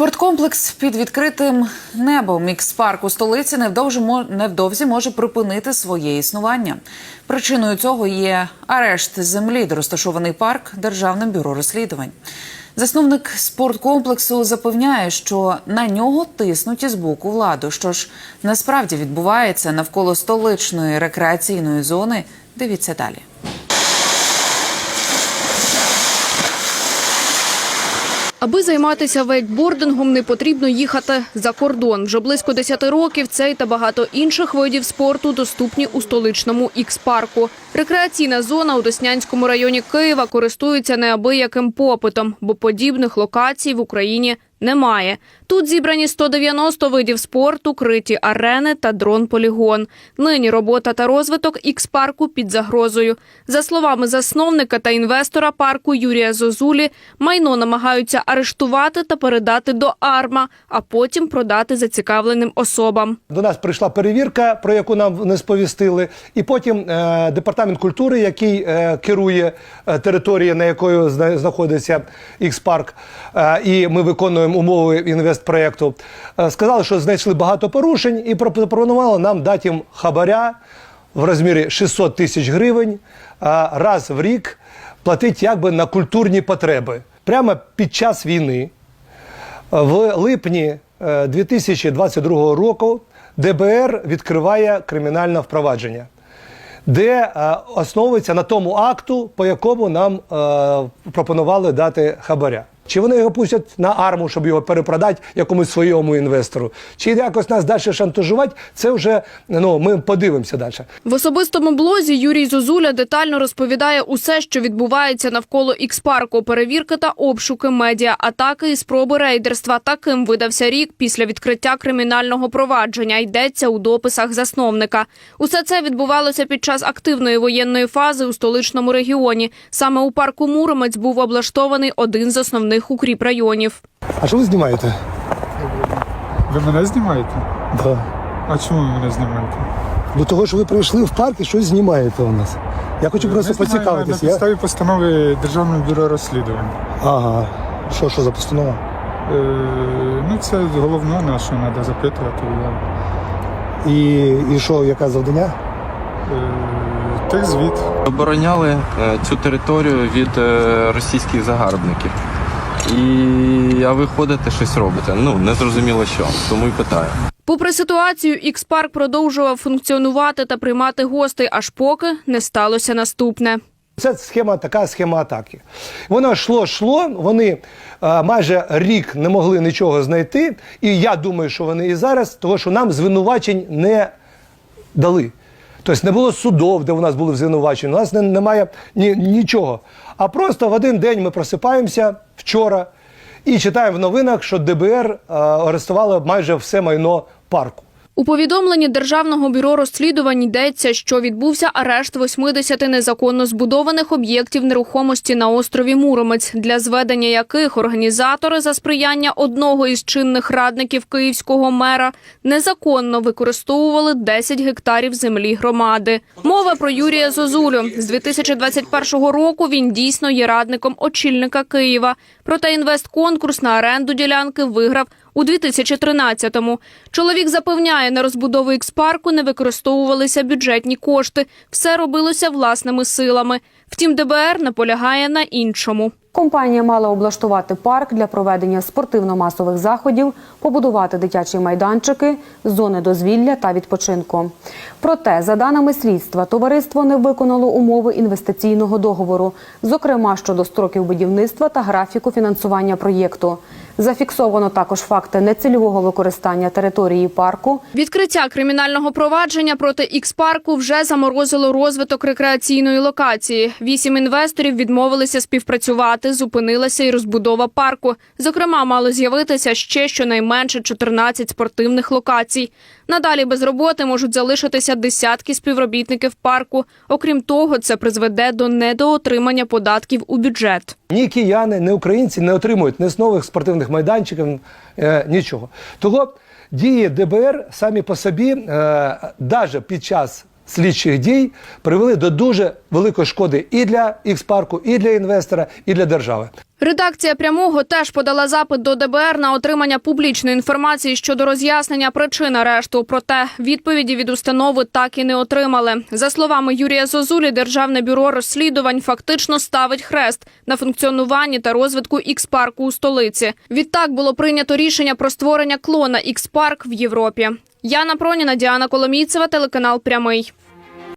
Спорткомплекс під відкритим небом мікс-парк у столиці невдовзі, невдовзі може припинити своє існування. Причиною цього є арешт землі, де розташований парк Державним бюро розслідувань. Засновник спорткомплексу запевняє, що на нього тиснуть із боку владу. Що ж насправді відбувається навколо столичної рекреаційної зони? Дивіться далі. Аби займатися вейкбордингом, не потрібно їхати за кордон. Вже близько 10 років цей та багато інших видів спорту доступні у столичному ікс-парку. Рекреаційна зона у Деснянському районі Києва користується неабияким попитом, бо подібних локацій в Україні немає. Тут зібрані 190 видів спорту, криті арени та дрон-полігон. Нині робота та розвиток ікс-парку під загрозою. За словами засновника та інвестора парку Юрія Зозулі, майно намагаються арештувати та передати до АРМА, а потім продати зацікавленим особам. До нас прийшла перевірка, про яку нам не сповістили, і потім е, департамент культури, який е, керує е, територією, на зна- знаходиться Ікс-парк, е, і ми виконуємо умови інвестпроєкту, е, сказали, що знайшли багато порушень і пропонували нам дати їм хабаря в розмірі 600 тисяч гривень е, раз в рік платити якби на культурні потреби. Прямо під час війни в липні е, 2022 року ДБР відкриває кримінальне впровадження, де е, основується на тому акту, по якому нам е, пропонували дати хабаря. Чи вони його пустять на арму, щоб його перепродати якомусь своєму інвестору, чи якось нас далі шантажувати, це вже ну, ми подивимося далі. В особистому блозі Юрій Зозуля детально розповідає усе, що відбувається навколо ікс-парку, перевірки та обшуки медіа, атаки і спроби рейдерства. Таким видався рік після відкриття кримінального провадження. Йдеться у дописах засновника. Усе це відбувалося під час активної воєнної фази у столичному регіоні. Саме у парку Муромець був облаштований один з основних укріп районів. А що ви знімаєте? Ви мене знімаєте? Да. А чому ви мене знімаєте? До того, що ви прийшли в парк і щось знімаєте у нас. Я хочу просто Мене знімають поцікавитись. На Я... підставі постанови Державного бюро розслідувань. Ага. Що, що за постанова? Е, ну, це головне наше, треба запитувати. Я, І, і що, яке завдання? е, техзвіт. Обороняли е, цю територію від е, російських загарбників. І а ви ходите щось робите. Ну не зрозуміло що, тому і питаю. Попри ситуацію, ікс-парк продовжував функціонувати та приймати гостей, аж поки не сталося наступне. Це схема, така схема атаки. Воно йшло, йшло, вони е, майже рік не могли нічого знайти. І я думаю, що вони і зараз, тому що нам звинувачень не дали. Тобто не було судов, де у нас були звинувачення. У нас не- немає ні, нічого. А просто в один день ми просипаємося вчора і читаємо в новинах, що ДБР е, арестувало майже все майно парку. У повідомленні Державного бюро розслідувань йдеться, що відбувся арешт 80 незаконно збудованих об'єктів нерухомості на острові Муромець, для зведення яких організатори за сприяння одного із чинних радників київського мера незаконно використовували 10 гектарів землі громади. Мова про Юрія Зозулю з 2021 року. Він дійсно є радником очільника Києва. Проте інвестконкурс на оренду ділянки виграв у 2013-му. Чоловік запевняє, на розбудову ікс-парку не використовувалися бюджетні кошти. Все робилося власними силами. Втім, ДБР наполягає на іншому. Компанія мала облаштувати парк для проведення спортивно-масових заходів, побудувати дитячі майданчики, зони дозвілля та відпочинку. Проте, за даними слідства, товариство не виконало умови інвестиційного договору, зокрема щодо строків будівництва та графіку фінансування проєкту. Зафіксовано також факти нецільового використання території парку, Відкриття кримінального провадження проти ікс-парку вже заморозило розвиток рекреаційної локації. Вісім інвесторів відмовилися співпрацювати, зупинилася і розбудова парку. Зокрема, мало з'явитися ще щонайменше 14 спортивних локацій. Надалі без роботи можуть залишитися десятки співробітників парку. Окрім того, це призведе до недоотримання податків у бюджет. Ні кияни, ні українці не отримують ні з нових спортивних майданчиків, е, нічого. Того дії ДБР самі по собі, е, навіть під час слідчих дій привели до дуже великої шкоди і для Ікс-парку, і для інвестора, і для держави. Редакція прямого теж подала запит до ДБР на отримання публічної інформації щодо роз'яснення причин арешту. Проте відповіді від установи так і не отримали. За словами Юрія Зозулі, державне бюро розслідувань фактично ставить хрест на функціонуванні та розвитку ікс-парку у столиці. Відтак було прийнято рішення про створення клона ікс-парк в Європі. Яна Проніна, Діана Коломійцева, телеканал Прямий.